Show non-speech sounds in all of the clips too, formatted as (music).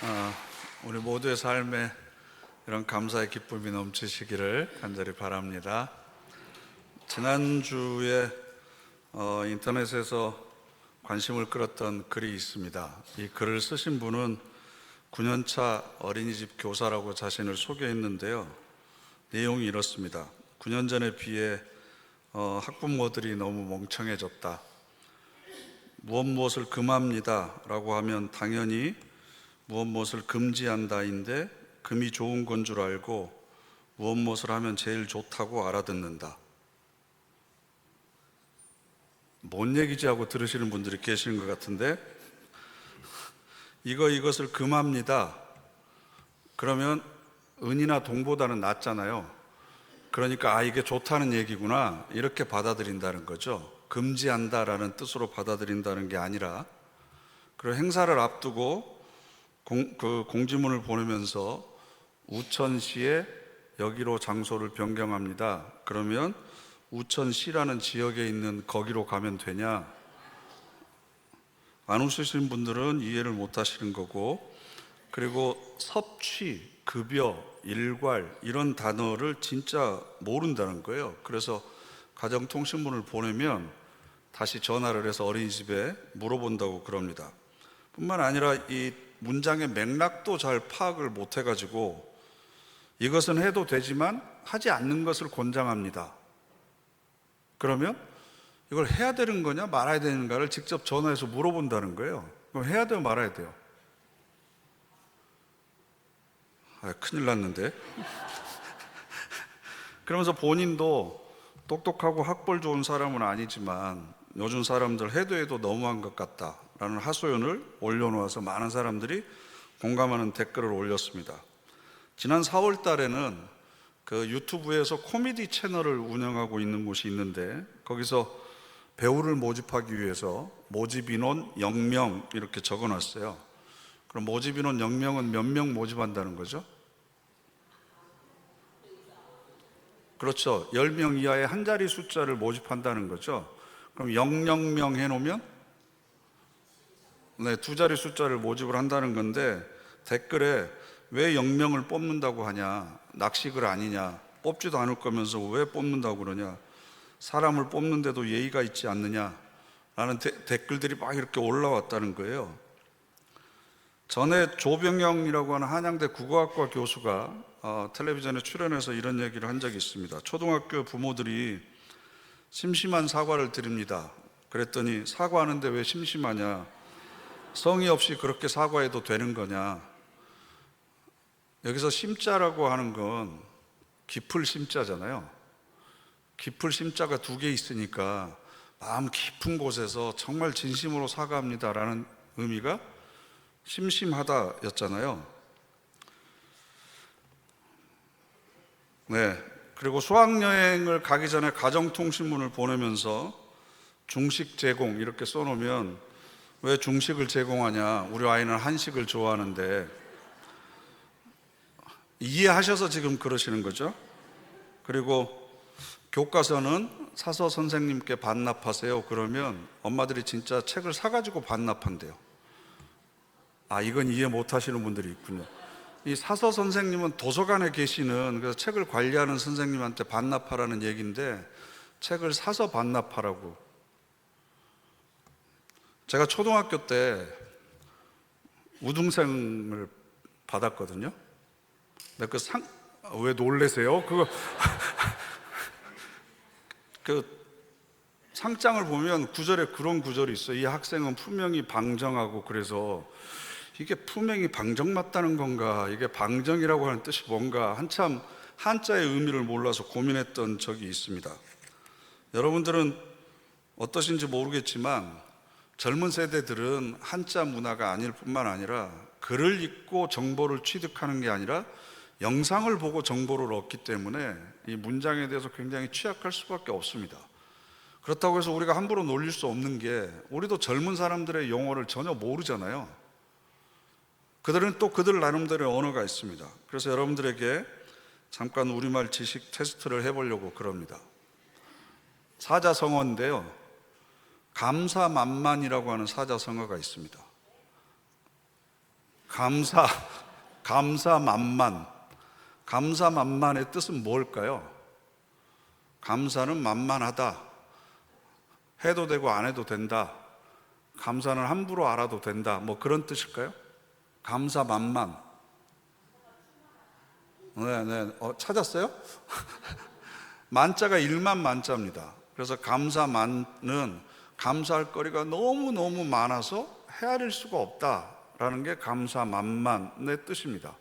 어, 우리 모두의 삶에 이런 감사의 기쁨이 넘치시기를 간절히 바랍니다. 지난주에 어, 인터넷에서 관심을 끌었던 글이 있습니다. 이 글을 쓰신 분은 9년차 어린이집 교사라고 자신을 소개했는데요. 내용이 이렇습니다. 9년 전에 비해 어, 학부모들이 너무 멍청해졌다. 무엇 무엇을 금합니다 라고 하면 당연히 무엇 무엇을 금지한다인데 금이 좋은 건 줄 알고 무엇 무엇을 하면 제일 좋다고 알아듣는다. 뭔 얘기지 하고 들으시는 분들이 계시는 것 같은데 이거 이것을 금합니다. 그러면 은이나 동보다는 낫잖아요. 그러니까 아 이게 좋다는 얘기구나 이렇게 받아들인다는 거죠. 금지한다라는 뜻으로 받아들인다는 게 아니라 그리고 행사를 앞두고 공, 그 공지문을 보내면서 우천시에 여기로 장소를 변경합니다. 그러면 우천시라는 지역에 있는 거기로 가면 되냐? 안 웃으시는 분들은 이해를 못 하시는 거고 그리고 섭취, 급여, 일괄 이런 단어를 진짜 모른다는 거예요. 그래서 가정통신문을 보내면 다시 전화를 해서 어린이집에 물어본다고 그럽니다. 뿐만 아니라 이 문장의 맥락도 잘 파악을 못 해가지고 이것은 해도 되지만 하지 않는 것을 권장합니다. 그러면 이걸 해야 되는 거냐 말아야 되는가를 직접 전화해서 물어본다는 거예요. 그럼 해야 돼요 말아야 돼요? 아, 큰일 났는데. (laughs) 그러면서 본인도 똑똑하고 학벌 좋은 사람은 아니지만 요즘 사람들 해도 해도 너무한 것 같다 라는 하소연을 올려놓아서 많은 사람들이 공감하는 댓글을 올렸습니다. 지난 4월 달에는 그 유튜브에서 코미디 채널을 운영하고 있는 곳이 있는데 거기서 배우를 모집하기 위해서 모집 인원 0명 이렇게 적어 놨어요. 그럼 모집 인원 0명은 몇 명 모집한다는 거죠? 그렇죠. 10명 이하의 한 자리 숫자를 모집한다는 거죠. 그럼 00명 해 놓으면 네, 두 자리 숫자를 모집을 한다는 건데 댓글에 왜 0명을 뽑는다고 하냐? 낚시글 아니냐? 뽑지도 않을 거면서 왜 뽑는다고 그러냐? 사람을 뽑는데도 예의가 있지 않느냐? 라는 데- 댓글들이 막 이렇게 올라왔다는 거예요. 전에 조병영이라고 하는 한양대 국어학과 교수가 어, 텔레비전에 출연해서 이런 얘기를 한 적이 있습니다. 초등학교 부모들이 심심한 사과를 드립니다. 그랬더니 사과하는데 왜 심심하냐? 성의 없이 그렇게 사과해도 되는 거냐? 여기서 심자라고 하는 건 깊을 심자잖아요. 깊을 심자가 두 개 있으니까 마음 깊은 곳에서 정말 진심으로 사과합니다라는 의미가 심심하다였잖아요. 네. 그리고 수학여행을 가기 전에 가정통신문을 보내면서 중식 제공 이렇게 써놓으면 왜 중식을 제공하냐? 우리 아이는 한식을 좋아하는데 이해하셔서 지금 그러시는 거죠? 그리고 교과서는 사서 선생님께 반납하세요. 그러면 엄마들이 진짜 책을 사가지고 반납한대요. 아, 이건 이해 못 하시는 분들이 있군요. 이 사서 선생님은 도서관에 계시는 그래서 책을 관리하는 선생님한테 반납하라는 얘기인데 책을 사서 반납하라고. 제가 초등학교 때 우등생을 받았거든요. 근데 그 상, 왜 놀래세요? 그거, (laughs) 그 상장을 보면 구절에 그런 구절이 있어요. 이 학생은 품명이 방정하고 그래서 이게 품행이 방정 맞다는 건가? 이게 방정이라고 하는 뜻이 뭔가? 한참 한자의 의미를 몰라서 고민했던 적이 있습니다. 여러분들은 어떠신지 모르겠지만 젊은 세대들은 한자 문화가 아닐 뿐만 아니라 글을 읽고 정보를 취득하는 게 아니라 영상을 보고 정보를 얻기 때문에 이 문장에 대해서 굉장히 취약할 수밖에 없습니다. 그렇다고 해서 우리가 함부로 놀릴 수 없는 게 우리도 젊은 사람들의 용어를 전혀 모르잖아요. 그들은 또 그들 나름대로의 언어가 있습니다. 그래서 여러분들에게 잠깐 우리말 지식 테스트를 해보려고 그럽니다. 사자성어인데요. 감사 만만이라고 하는 사자성어가 있습니다. 감사, 감사 만만. 감사 만만의 뜻은 뭘까요? 감사는 만만하다. 해도 되고 안 해도 된다. 감사는 함부로 알아도 된다. 뭐 그런 뜻일까요? 감사 만만. 네, 네. 어, 찾았어요? (laughs) 만자가 일만 만자입니다. 그래서 감사만은 감사할 거리가 너무너무 많아서 헤아릴 수가 없다라는 게 감사 만만의 뜻입니다.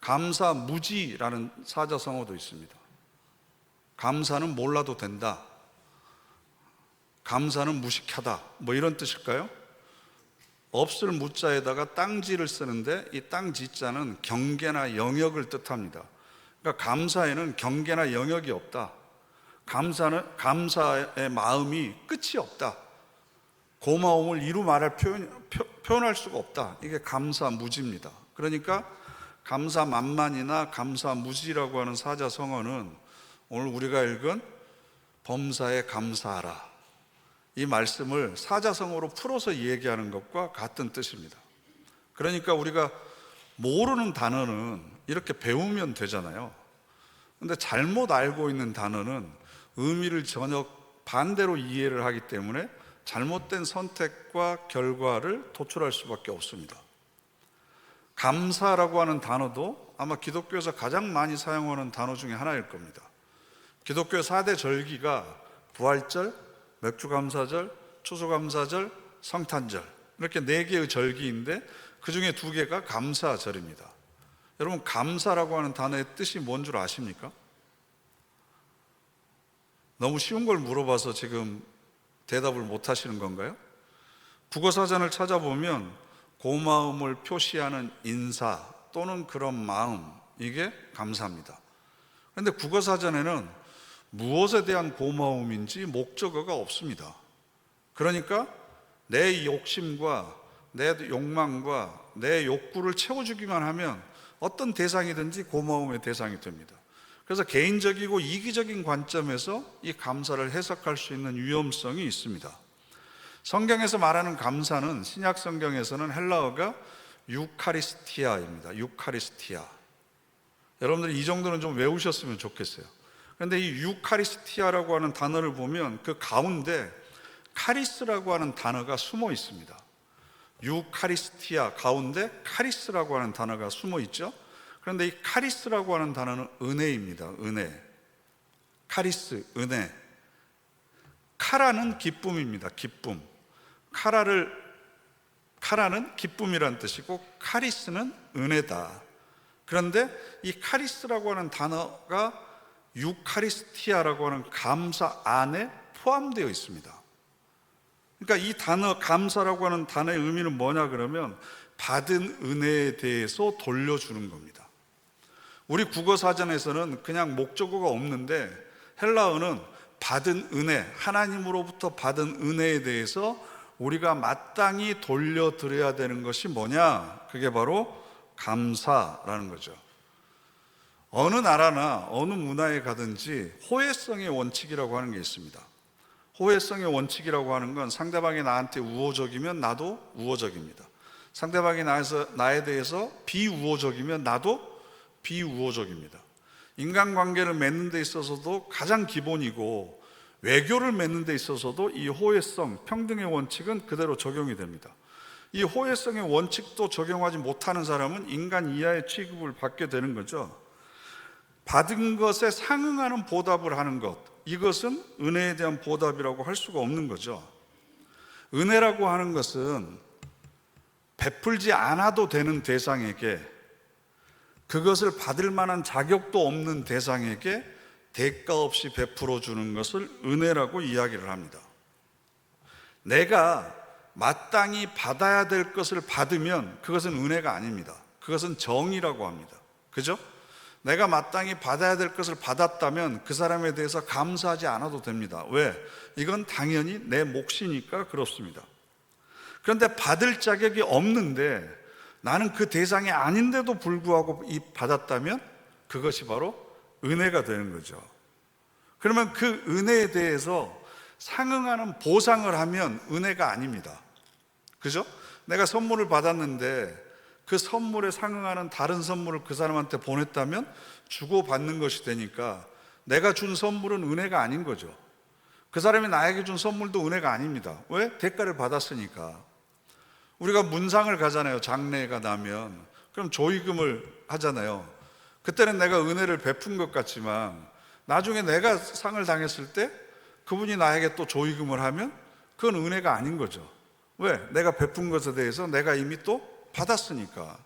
감사 무지라는 사자성어도 있습니다. 감사는 몰라도 된다. 감사는 무식하다. 뭐 이런 뜻일까요? 없을 무자에다가 땅지를 쓰는데 이 땅지자는 경계나 영역을 뜻합니다. 그러니까 감사에는 경계나 영역이 없다. 감사는 감사의 마음이 끝이 없다. 고마움을 이루 말할 표현, 표, 표현할 수가 없다. 이게 감사 무지입니다. 그러니까 감사 만만이나 감사 무지라고 하는 사자성어는 오늘 우리가 읽은 범사에 감사하라. 이 말씀을 사자성어로 풀어서 얘기하는 것과 같은 뜻입니다. 그러니까 우리가 모르는 단어는 이렇게 배우면 되잖아요. 근데 잘못 알고 있는 단어는 의미를 전혀 반대로 이해를 하기 때문에 잘못된 선택과 결과를 도출할 수밖에 없습니다. 감사라고 하는 단어도 아마 기독교에서 가장 많이 사용하는 단어 중에 하나일 겁니다. 기독교 4대 절기가 부활절, 맥주감사절, 추수감사절, 성탄절 이렇게 네 개의 절기인데 그 중에 두 개가 감사절입니다. 여러분 감사라고 하는 단어의 뜻이 뭔 줄 아십니까? 너무 쉬운 걸 물어봐서 지금 대답을 못 하시는 건가요? 국어사전을 찾아보면 고마움을 표시하는 인사 또는 그런 마음 이게 감사입니다. 그런데 국어사전에는 무엇에 대한 고마움인지 목적어가 없습니다. 그러니까 내 욕심과 내 욕망과 내 욕구를 채워주기만 하면 어떤 대상이든지 고마움의 대상이 됩니다. 그래서 개인적이고 이기적인 관점에서 이 감사를 해석할 수 있는 위험성이 있습니다. 성경에서 말하는 감사는 신약 성경에서는 헬라어가 유카리스티아입니다. 유카리스티아. 여러분들이 이 정도는 좀 외우셨으면 좋겠어요. 그런데 이 유카리스티아라고 하는 단어를 보면 그 가운데 카리스라고 하는 단어가 숨어 있습니다. 유카리스티아 가운데 카리스라고 하는 단어가 숨어 있죠. 그런데 이 카리스라고 하는 단어는 은혜입니다. 은혜. 카리스, 은혜. 카라는 기쁨입니다. 기쁨. 카라를 카라는 기쁨이란 뜻이고 카리스는 은혜다. 그런데 이 카리스라고 하는 단어가 유카리스티아라고 하는 감사 안에 포함되어 있습니다. 그러니까 이 단어 감사라고 하는 단어의 의미는 뭐냐 그러면 받은 은혜에 대해서 돌려주는 겁니다. 우리 국어 사전에서는 그냥 목적어가 없는데 헬라어는 받은 은혜, 하나님으로부터 받은 은혜에 대해서 우리가 마땅히 돌려드려야 되는 것이 뭐냐? 그게 바로 감사라는 거죠. 어느 나라나 어느 문화에 가든지 호혜성의 원칙이라고 하는 게 있습니다. 호혜성의 원칙이라고 하는 건 상대방이 나한테 우호적이면 나도 우호적입니다. 상대방이 나에서, 나에 대해서 비우호적이면 나도 비우호적입니다. 인간관계를 맺는 데 있어서도 가장 기본이고 외교를 맺는 데 있어서도 이 호혜성, 평등의 원칙은 그대로 적용이 됩니다. 이 호혜성의 원칙도 적용하지 못하는 사람은 인간 이하의 취급을 받게 되는 거죠. 받은 것에 상응하는 보답을 하는 것, 이것은 은혜에 대한 보답이라고 할 수가 없는 거죠. 은혜라고 하는 것은 베풀지 않아도 되는 대상에게 그것을 받을 만한 자격도 없는 대상에게 대가 없이 베풀어 주는 것을 은혜라고 이야기를 합니다. 내가 마땅히 받아야 될 것을 받으면 그것은 은혜가 아닙니다. 그것은 정이라고 합니다. 그죠? 내가 마땅히 받아야 될 것을 받았다면 그 사람에 대해서 감사하지 않아도 됩니다. 왜? 이건 당연히 내 몫이니까 그렇습니다. 그런데 받을 자격이 없는데 나는 그 대상이 아닌데도 불구하고 이 받았다면 그것이 바로 은혜가 되는 거죠. 그러면 그 은혜에 대해서 상응하는 보상을 하면 은혜가 아닙니다. 그죠? 내가 선물을 받았는데 그 선물에 상응하는 다른 선물을 그 사람한테 보냈다면 주고받는 것이 되니까 내가 준 선물은 은혜가 아닌 거죠. 그 사람이 나에게 준 선물도 은혜가 아닙니다. 왜? 대가를 받았으니까. 우리가 문상을 가잖아요. 장례가 나면. 그럼 조의금을 하잖아요. 그때는 내가 은혜를 베푼 것 같지만 나중에 내가 상을 당했을 때 그분이 나에게 또 조의금을 하면 그건 은혜가 아닌 거죠. 왜? 내가 베푼 것에 대해서 내가 이미 또 받았으니까.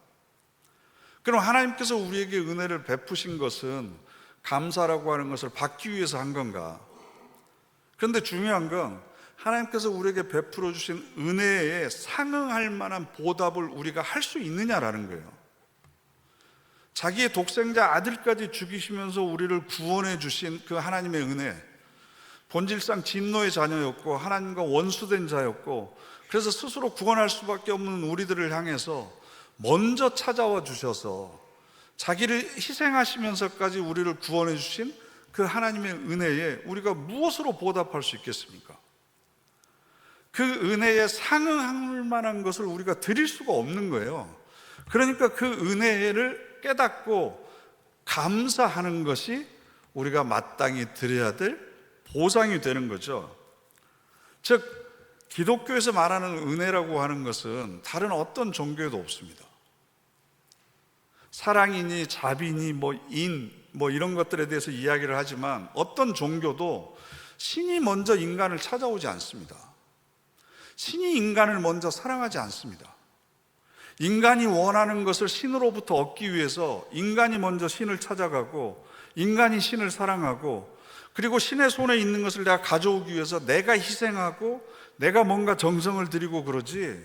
그럼 하나님께서 우리에게 은혜를 베푸신 것은 감사라고 하는 것을 받기 위해서 한 건가? 그런데 중요한 건 하나님께서 우리에게 베풀어 주신 은혜에 상응할 만한 보답을 우리가 할 수 있느냐라는 거예요. 자기의 독생자 아들까지 죽이시면서 우리를 구원해 주신 그 하나님의 은혜. 본질상 진노의 자녀였고 하나님과 원수된 자였고 그래서 스스로 구원할 수밖에 없는 우리들을 향해서 먼저 찾아와 주셔서 자기를 희생하시면서까지 우리를 구원해 주신 그 하나님의 은혜에 우리가 무엇으로 보답할 수 있겠습니까? 그 은혜에 상응할 만한 것을 우리가 드릴 수가 없는 거예요. 그러니까 그 은혜를 깨닫고 감사하는 것이 우리가 마땅히 드려야 될 보상이 되는 거죠. 즉, 기독교에서 말하는 은혜라고 하는 것은 다른 어떤 종교에도 없습니다. 사랑이니 자비니 뭐 인, 뭐 이런 것들에 대해서 이야기를 하지만 어떤 종교도 신이 먼저 인간을 찾아오지 않습니다. 신이 인간을 먼저 사랑하지 않습니다. 인간이 원하는 것을 신으로부터 얻기 위해서 인간이 먼저 신을 찾아가고 인간이 신을 사랑하고 그리고 신의 손에 있는 것을 내가 가져오기 위해서 내가 희생하고 내가 뭔가 정성을 들이고 그러지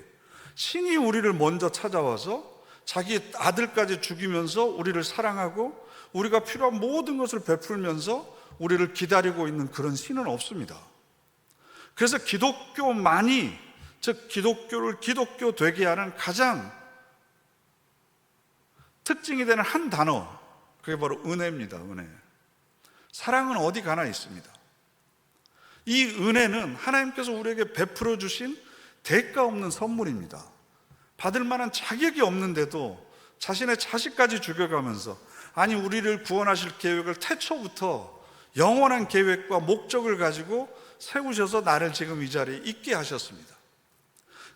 신이 우리를 먼저 찾아와서 자기 아들까지 죽이면서 우리를 사랑하고 우리가 필요한 모든 것을 베풀면서 우리를 기다리고 있는 그런 신은 없습니다. 그래서 기독교만이 즉 기독교를 기독교 되게 하는 가장 특징이 되는 한 단어 그게 바로 은혜입니다. 은혜. 사랑은 어디 가나 있습니다. 이 은혜는 하나님께서 우리에게 베풀어 주신 대가 없는 선물입니다. 받을 만한 자격이 없는데도 자신의 자식까지 죽여가면서 아니 우리를 구원하실 계획을 태초부터 영원한 계획과 목적을 가지고 세우셔서 나를 지금 이 자리에 있게 하셨습니다.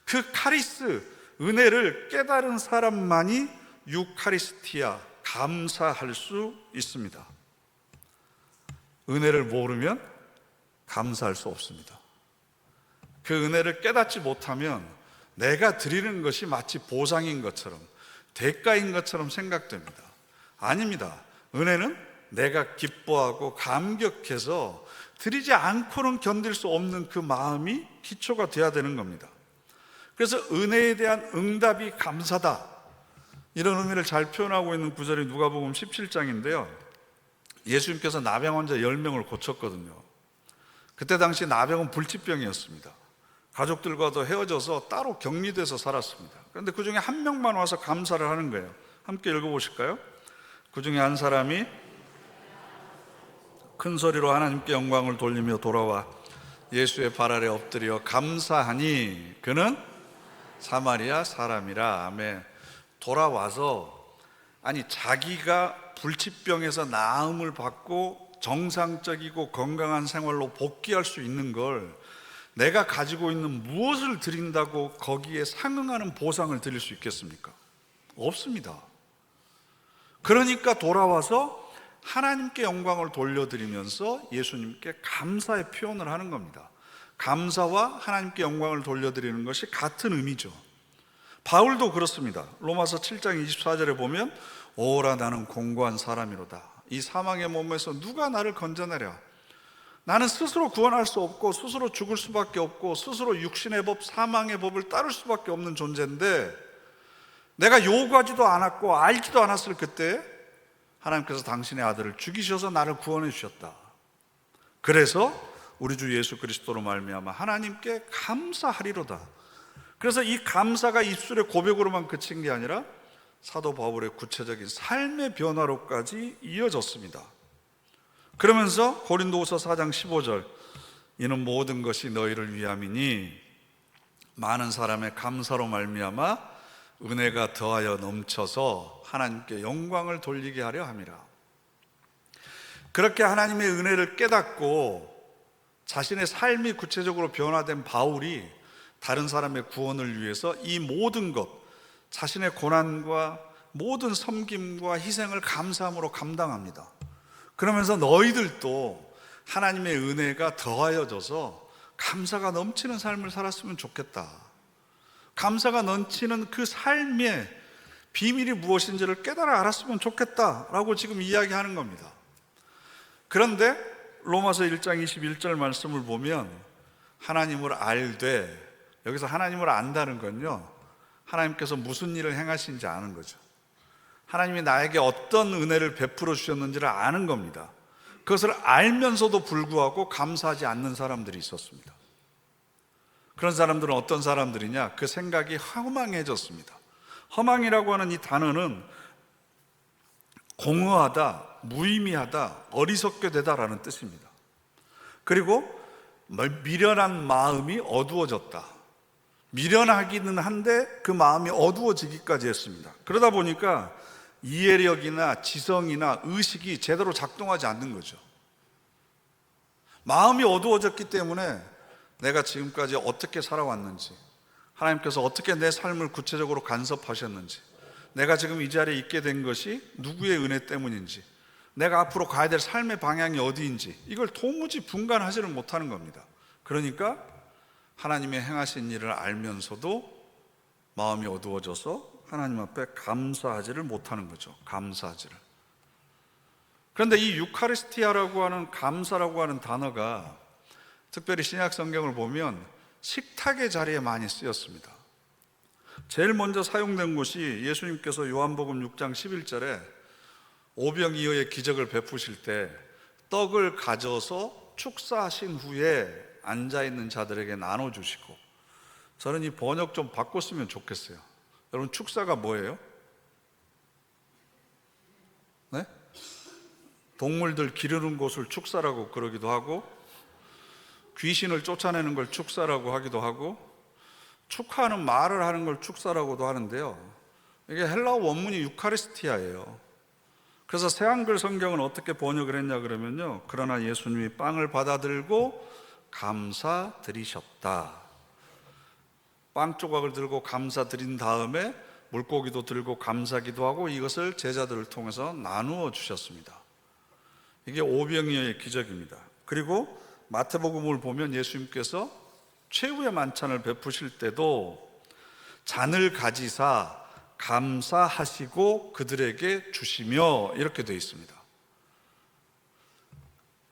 그 카리스 은혜를 깨달은 사람만이 유카리스티아 감사할 수 있습니다. 은혜를 모르면 감사할 수 없습니다. 그 은혜를 깨닫지 못하면 내가 드리는 것이 마치 보상인 것처럼 대가인 것처럼 생각됩니다. 아닙니다. 은혜는 내가 기뻐하고 감격해서 드리지 않고는 견딜 수 없는 그 마음이 기초가 돼야 되는 겁니다. 그래서 은혜에 대한 응답이 감사다. 이런 의미를 잘 표현하고 있는 구절이 누가복음 17장인데요. 예수님께서 나병 환자 10명을 고쳤거든요. 그때 당시 나병은 불치병이었습니다. 가족들과도 헤어져서 따로 격리돼서 살았습니다. 그런데 그 중에 한 명만 와서 감사를 하는 거예요. 함께 읽어보실까요? 그 중에 한 사람이 큰 소리로 하나님께 영광을 돌리며 돌아와 예수의 발 아래 엎드려 감사하니 그는 사마리아 사람이라 아멘. 돌아와서 아니 자기가 불치병에서 나음을 받고 정상적이고 건강한 생활로 복귀할 수 있는 걸 내가 가지고 있는 무엇을 드린다고 거기에 상응하는 보상을 드릴 수 있겠습니까? 없습니다. 그러니까 돌아와서 하나님께 영광을 돌려드리면서 예수님께 감사의 표현을 하는 겁니다. 감사와 하나님께 영광을 돌려드리는 것이 같은 의미죠. 바울도 그렇습니다. 로마서 7장 24절에 보면 오라 나는 공고한 사람이로다. 이 사망의 몸에서 누가 나를 건져내랴? 나는 스스로 구원할 수 없고 스스로 죽을 수밖에 없고 스스로 육신의 법, 사망의 법을 따를 수밖에 없는 존재인데 내가 요구하지도 않았고 알지도 않았을 그때 하나님께서 당신의 아들을 죽이셔서 나를 구원해 주셨다. 그래서 우리 주 예수 그리스도로 말미암아 하나님께 감사하리로다. 그래서 이 감사가 입술의 고백으로만 그친 게 아니라 사도 바울의 구체적인 삶의 변화로까지 이어졌습니다. 그러면서 고린도후서 4장 15절 이는 모든 것이 너희를 위함이니 많은 사람의 감사로 말미암아 은혜가 더하여 넘쳐서 하나님께 영광을 돌리게 하려 함이라. 그렇게 하나님의 은혜를 깨닫고 자신의 삶이 구체적으로 변화된 바울이 다른 사람의 구원을 위해서 이 모든 것, 자신의 고난과 모든 섬김과 희생을 감사함으로 감당합니다. 그러면서 너희들도 하나님의 은혜가 더하여져서 감사가 넘치는 삶을 살았으면 좋겠다. 감사가 넘치는 그 삶의 비밀이 무엇인지를 깨달아 알았으면 좋겠다라고 지금 이야기하는 겁니다. 그런데 로마서 1장 21절 말씀을 보면 하나님을 알되 여기서 하나님을 안다는 건요. 하나님께서 무슨 일을 행하신지 아는 거죠. 하나님이 나에게 어떤 은혜를 베풀어 주셨는지를 아는 겁니다. 그것을 알면서도 불구하고 감사하지 않는 사람들이 있었습니다. 그런 사람들은 어떤 사람들이냐? 그 생각이 허망해졌습니다. 허망이라고 하는 이 단어는 공허하다, 무의미하다, 어리석게 되다라는 뜻입니다. 그리고 미련한 마음이 어두워졌다. 미련하기는 한데 그 마음이 어두워지기까지 했습니다. 그러다 보니까 이해력이나 지성이나 의식이 제대로 작동하지 않는 거죠. 마음이 어두워졌기 때문에 내가 지금까지 어떻게 살아왔는지, 하나님께서 어떻게 내 삶을 구체적으로 간섭하셨는지, 내가 지금 이 자리에 있게 된 것이 누구의 은혜 때문인지, 내가 앞으로 가야 될 삶의 방향이 어디인지, 이걸 도무지 분간하지를 못하는 겁니다. 그러니까 하나님의 행하신 일을 알면서도 마음이 어두워져서 하나님 앞에 감사하지를 못하는 거죠. 감사하지를. 그런데 이 유카리스티아라고 하는 감사라고 하는 단어가 특별히 신약 성경을 보면 식탁의 자리에 많이 쓰였습니다. 제일 먼저 사용된 곳이 예수님께서 요한복음 6장 11절에 오병이어의 기적을 베푸실 때 떡을 가져서 축사하신 후에 앉아 있는 자들에게 나눠 주시고 저는 이 번역 좀 바꿨으면 좋겠어요. 여러분 축사가 뭐예요? 네? 동물들 기르는 곳을 축사라고 그러기도 하고 귀신을 쫓아내는 걸 축사라고 하기도 하고 축하하는 말을 하는 걸 축사라고도 하는데요. 이게 헬라어 원문이 유카리스티아예요. 그래서 새한글 성경은 어떻게 번역을 했냐 그러면요. 그러나 예수님이 빵을 받아들고 감사드리셨다. 빵 조각을 들고 감사드린 다음에 물고기도 들고 감사기도 하고 이것을 제자들을 통해서 나누어 주셨습니다. 이게 오병이어의 기적입니다. 그리고 마태복음을 보면 예수님께서 최후의 만찬을 베푸실 때도 잔을 가지사 감사하시고 그들에게 주시며 이렇게 되어 있습니다.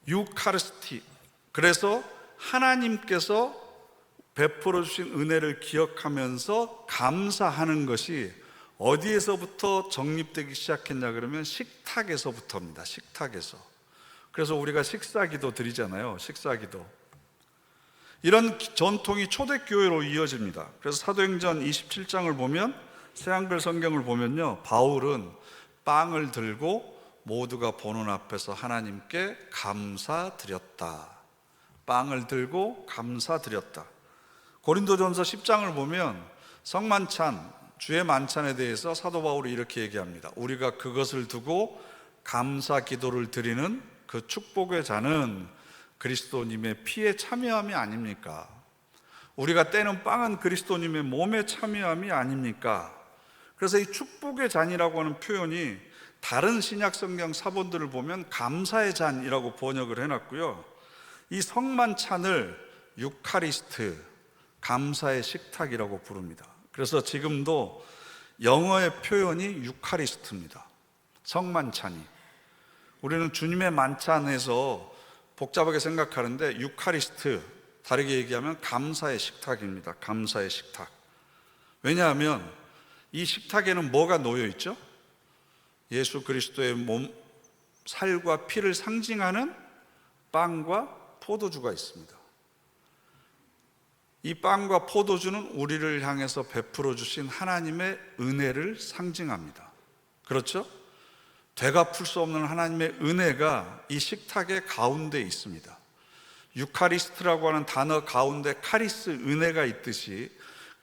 유카르스티. 그래서 하나님께서 베풀어 주신 은혜를 기억하면서 감사하는 것이 어디에서부터 정립되기 시작했냐 그러면 식탁에서부터입니다. 식탁에서. 그래서 우리가 식사기도 드리잖아요. 식사기도. 이런 전통이 초대교회로 이어집니다. 그래서 사도행전 27장을 보면 새 한글 성경을 보면요. 바울은 빵을 들고 모두가 보는 앞에서 하나님께 감사드렸다. 빵을 들고 감사드렸다. 고린도전서 10장을 보면 성만찬, 주의 만찬에 대해서 사도 바울이 이렇게 얘기합니다. 우리가 그것을 두고 감사 기도를 드리는 그 축복의 잔은 그리스도님의 피에 참여함이 아닙니까? 우리가 떼는 빵은 그리스도님의 몸에 참여함이 아닙니까? 그래서 이 축복의 잔이라고 하는 표현이 다른 신약 성경 사본들을 보면 감사의 잔이라고 번역을 해놨고요. 이 성만찬을 유카리스트, 감사의 식탁이라고 부릅니다. 그래서 지금도 영어의 표현이 유카리스트입니다. 성만찬이. 우리는 주님의 만찬에서 복잡하게 생각하는데 유카리스트, 다르게 얘기하면 감사의 식탁입니다. 감사의 식탁. 왜냐하면 이 식탁에는 뭐가 놓여 있죠? 예수 그리스도의 몸, 살과 피를 상징하는 빵과 포도주가 있습니다. 이 빵과 포도주는 우리를 향해서 베풀어 주신 하나님의 은혜를 상징합니다. 그렇죠? 되갚을 수 없는 하나님의 은혜가 이 식탁의 가운데 있습니다. 유카리스트라고 하는 단어 가운데 카리스 은혜가 있듯이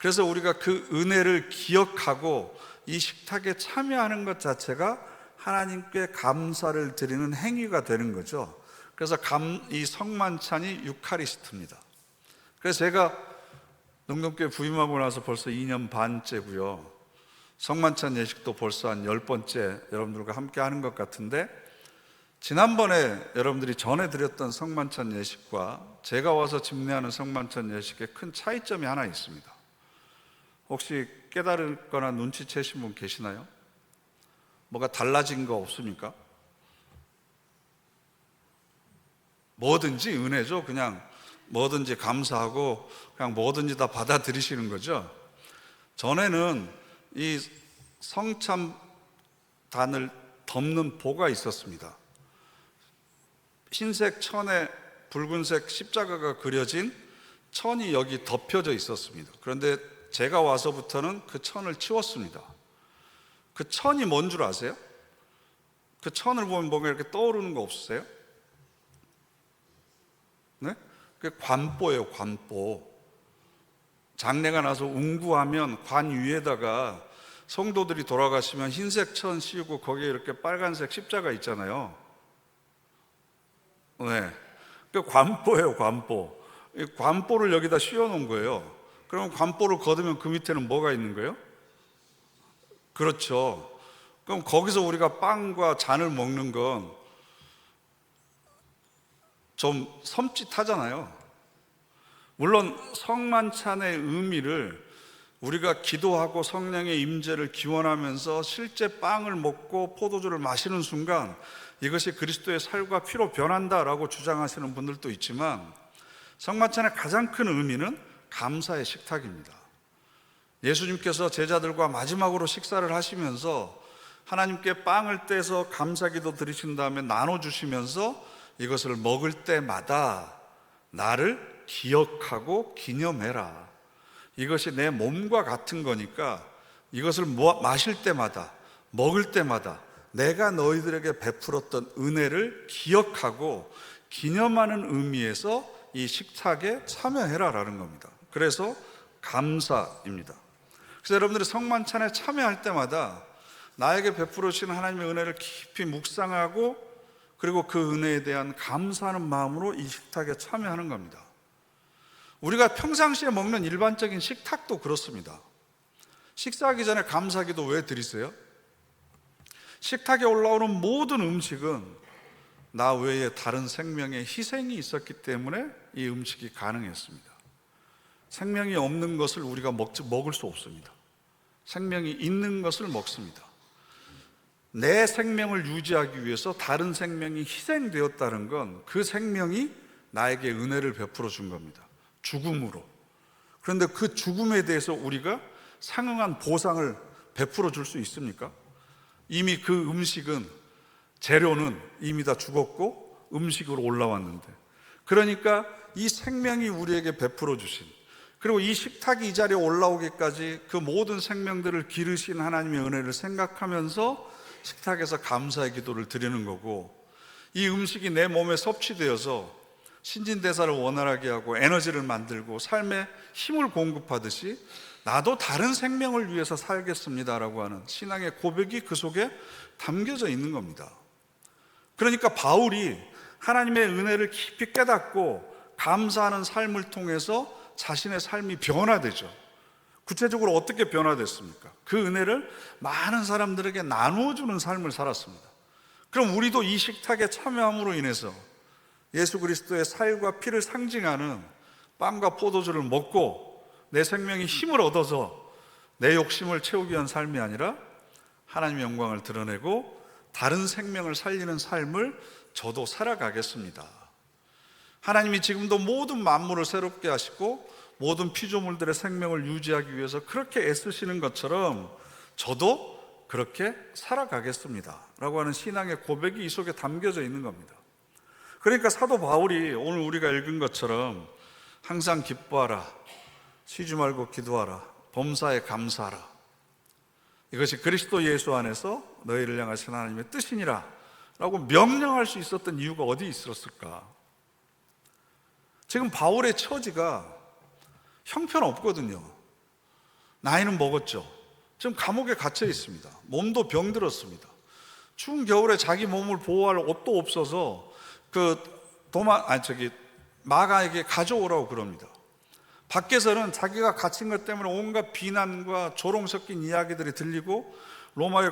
그래서 우리가 그 은혜를 기억하고 이 식탁에 참여하는 것 자체가 하나님께 감사를 드리는 행위가 되는 거죠. 그래서 감, 이 성만찬이 유카리스트입니다. 그래서 제가 농동교회 부임하고 나서 벌써 2년 반째고요. 성만찬 예식도 벌써 한 열 번째 여러분들과 함께 하는 것 같은데 지난번에 여러분들이 전해드렸던 성만찬 예식과 제가 와서 집례하는 성만찬 예식에 큰 차이점이 하나 있습니다. 혹시 깨달을거나 눈치채신 분 계시나요? 뭐가 달라진 거 없습니까? 뭐든지 은혜죠. 그냥 뭐든지 감사하고 그냥 뭐든지 다 받아들이시는 거죠. 전에는 이 성참단을 덮는 보가 있었습니다. 흰색 천에 붉은색 십자가가 그려진 천이 여기 덮여져 있었습니다. 그런데 제가 와서부터는 그 천을 치웠습니다. 그 천이 뭔 줄 아세요? 그 천을 보면 뭔가 이렇게 떠오르는 거 없으세요? 네? 그 관보예요, 관보. 장례가 나서 운구하면 관 위에다가 성도들이 돌아가시면 흰색 천 씌우고 거기에 이렇게 빨간색 십자가 있잖아요. 네. 그 관보예요, 관보. 이 관보를 여기다 씌워 놓은 거예요. 그럼 관보를 걷으면 그 밑에는 뭐가 있는 거예요? 그렇죠. 그럼 거기서 우리가 빵과 잔을 먹는 건 좀 섬찟하잖아요. 물론 성만찬의 의미를 우리가 기도하고 성령의 임재를 기원하면서 실제 빵을 먹고 포도주를 마시는 순간 이것이 그리스도의 살과 피로 변한다라고 주장하시는 분들도 있지만 성만찬의 가장 큰 의미는 감사의 식탁입니다. 예수님께서 제자들과 마지막으로 식사를 하시면서 하나님께 빵을 떼서 감사기도 드리신 다음에 나눠 주시면서 이것을 먹을 때마다 나를 기억하고 기념해라. 이것이 내 몸과 같은 거니까 이것을 뭐- 마실 때마다 먹을 때마다 내가 너희들에게 베풀었던 은혜를 기억하고 기념하는 의미에서 이 식탁에 참여해라 라는 겁니다. 그래서 감사입니다. 그래서 여러분들이 성만찬에 참여할 때마다 나에게 베풀어 주신 하나님의 은혜를 깊이 묵상하고 그리고 그 은혜에 대한 감사하는 마음으로 이 식탁에 참여하는 겁니다. 우리가 평상시에 먹는 일반적인 식탁도 그렇습니다. 식사하기 전에 감사기도 왜 드리세요? 식탁에 올라오는 모든 음식은 나 외에 다른 생명의 희생이 있었기 때문에 이 음식이 가능했습니다. 생명이 없는 것을 우리가 먹지, 먹을 수 없습니다. 생명이 있는 것을 먹습니다. 내 생명을 유지하기 위해서 다른 생명이 희생되었다는 건 그 생명이 나에게 은혜를 베풀어 준 겁니다. 죽음으로. 그런데 그 죽음에 대해서 우리가 상응한 보상을 베풀어 줄 수 있습니까? 이미 그 음식은 재료는 이미 다 죽었고 음식으로 올라왔는데 그러니까 이 생명이 우리에게 베풀어 주신 그리고 이 식탁이 이 자리에 올라오기까지 그 모든 생명들을 기르신 하나님의 은혜를 생각하면서 식탁에서 감사의 기도를 드리는 거고 이 음식이 내 몸에 섭취되어서 신진대사를 원활하게 하고 에너지를 만들고 삶에 힘을 공급하듯이 나도 다른 생명을 위해서 살겠습니다라고 하는 신앙의 고백이 그 속에 담겨져 있는 겁니다. 그러니까 바울이 하나님의 은혜를 깊이 깨닫고 감사하는 삶을 통해서 자신의 삶이 변화되죠. 구체적으로 어떻게 변화됐습니까? 그 은혜를 많은 사람들에게 나누어 주는 삶을 살았습니다. 그럼 우리도 이 식탁에 참여함으로 인해서 예수 그리스도의 살과 피를 상징하는 빵과 포도주를 먹고 내 생명이 힘을 얻어서 내 욕심을 채우기 위한 삶이 아니라 하나님의 영광을 드러내고 다른 생명을 살리는 삶을 저도 살아가겠습니다. 하나님이 지금도 모든 만물을 새롭게 하시고 모든 피조물들의 생명을 유지하기 위해서 그렇게 애쓰시는 것처럼 저도 그렇게 살아가겠습니다. 라고 하는 신앙의 고백이 이 속에 담겨져 있는 겁니다. 그러니까 사도 바울이 오늘 우리가 읽은 것처럼 항상 기뻐하라, 쉬지 말고 기도하라, 범사에 감사하라. 이것이 그리스도 예수 안에서 너희를 향하신 하나님의 뜻이니라. 라고 명령할 수 있었던 이유가 어디 있었을까? 지금 바울의 처지가 형편없거든요. 나이는 먹었죠. 지금 감옥에 갇혀 있습니다. 몸도 병들었습니다. 추운 겨울에 자기 몸을 보호할 옷도 없어서 그 도마 아니 저기 마가에게 가져오라고 그럽니다. 밖에서는 자기가 갇힌 것 때문에 온갖 비난과 조롱 섞인 이야기들이 들리고 로마에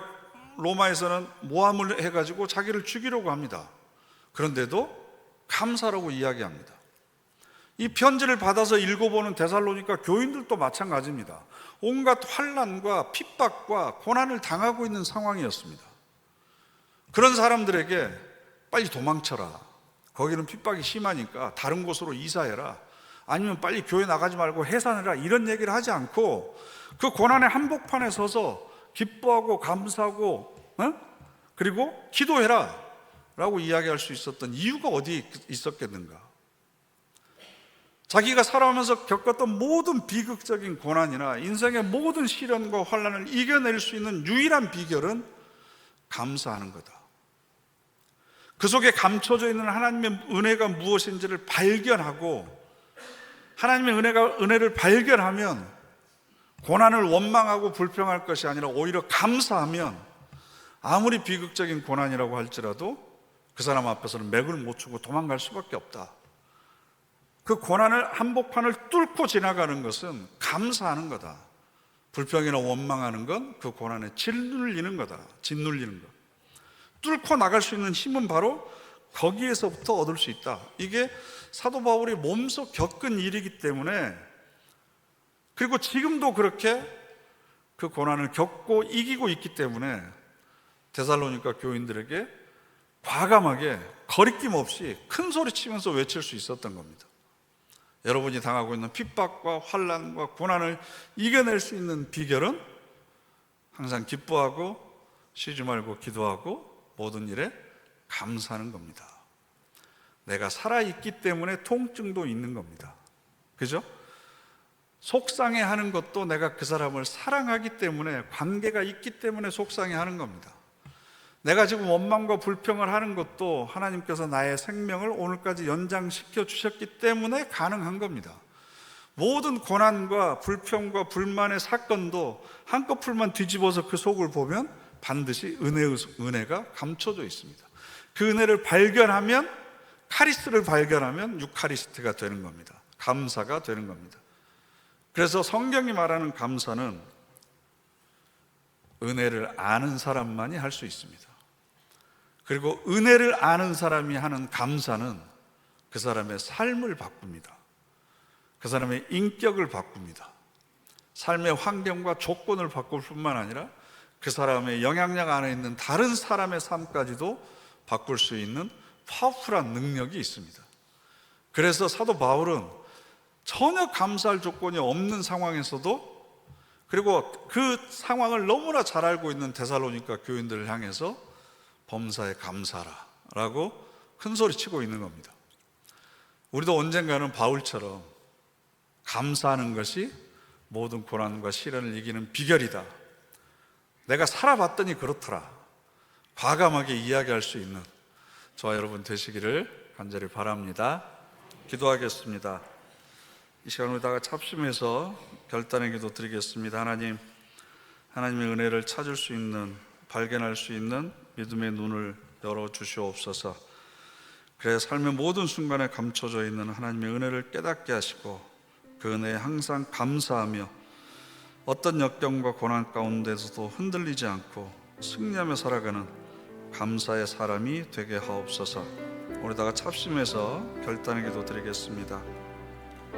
로마에서는 모함을 해가지고 자기를 죽이려고 합니다. 그런데도 감사라고 이야기합니다. 이 편지를 받아서 읽어보는 데살로니가 교인들도 마찬가지입니다. 온갖 환란과 핍박과 고난을 당하고 있는 상황이었습니다. 그런 사람들에게 빨리 도망쳐라. 거기는 핍박이 심하니까 다른 곳으로 이사해라. 아니면 빨리 교회 나가지 말고 해산해라. 이런 얘기를 하지 않고 그 고난의 한복판에 서서 기뻐하고 감사하고 어? 그리고 기도해라. 라고 이야기할 수 있었던 이유가 어디 있었겠는가? 자기가 살아오면서 겪었던 모든 비극적인 고난이나 인생의 모든 시련과 환란을 이겨낼 수 있는 유일한 비결은 감사하는 거다. 그 속에 감춰져 있는 하나님의 은혜가 무엇인지를 발견하고 하나님의 은혜가 은혜를 발견하면 고난을 원망하고 불평할 것이 아니라 오히려 감사하면 아무리 비극적인 고난이라고 할지라도 그 사람 앞에서는 맥을 못 추고 도망갈 수밖에 없다. 그 고난을 한복판을 뚫고 지나가는 것은 감사하는 거다. 불평이나 원망하는 건 그 고난에 짓눌리는 거다. 짓눌리는 것. 뚫고 나갈 수 있는 힘은 바로 거기에서부터 얻을 수 있다. 이게 사도 바울이 몸소 겪은 일이기 때문에 그리고 지금도 그렇게 그 고난을 겪고 이기고 있기 때문에 데살로니가 교인들에게 과감하게 거리낌 없이 큰 소리 치면서 외칠 수 있었던 겁니다. 여러분이 당하고 있는 핍박과 환란과 고난을 이겨낼 수 있는 비결은 항상 기뻐하고 쉬지 말고 기도하고 모든 일에 감사하는 겁니다. 내가 살아있기 때문에 통증도 있는 겁니다. 그죠? 속상해 하는 것도 내가 그 사람을 사랑하기 때문에 관계가 있기 때문에 속상해 하는 겁니다. 내가 지금 원망과 불평을 하는 것도 하나님께서 나의 생명을 오늘까지 연장시켜 주셨기 때문에 가능한 겁니다. 모든 고난과 불평과 불만의 사건도 한꺼풀만 뒤집어서 그 속을 보면 반드시 은혜의, 은혜가 감춰져 있습니다. 그 은혜를 발견하면 카리스를 발견하면 유카리스트가 되는 겁니다. 감사가 되는 겁니다. 그래서 성경이 말하는 감사는 은혜를 아는 사람만이 할 수 있습니다. 그리고 은혜를 아는 사람이 하는 감사는 그 사람의 삶을 바꿉니다. 그 사람의 인격을 바꿉니다. 삶의 환경과 조건을 바꿀 뿐만 아니라 그 사람의 영향력 안에 있는 다른 사람의 삶까지도 바꿀 수 있는 파워풀한 능력이 있습니다. 그래서 사도 바울은 전혀 감사할 조건이 없는 상황에서도 그리고 그 상황을 너무나 잘 알고 있는 데살로니가 교인들을 향해서 범사에 감사라 라고 큰 소리 치고 있는 겁니다. 우리도 언젠가는 바울처럼 감사하는 것이 모든 고난과 시련을 이기는 비결이다. 내가 살아봤더니 그렇더라. 과감하게 이야기할 수 있는 저와 여러분 되시기를 간절히 바랍니다. 기도하겠습니다. 이 시간을 다가 합심해서 결단의 기도 드리겠습니다. 하나님, 하나님의 은혜를 찾을 수 있는, 발견할 수 있는 믿음의 눈을 열어 주시옵소서. 그래 삶의 모든 순간에 감춰져 있는 하나님의 은혜를 깨닫게 하시고 그 은혜에 항상 감사하며 어떤 역경과 고난 가운데서도 흔들리지 않고 승리하며 살아가는 감사의 사람이 되게 하옵소서. 우리 다가 합심해서 결단의 기도 드리겠습니다.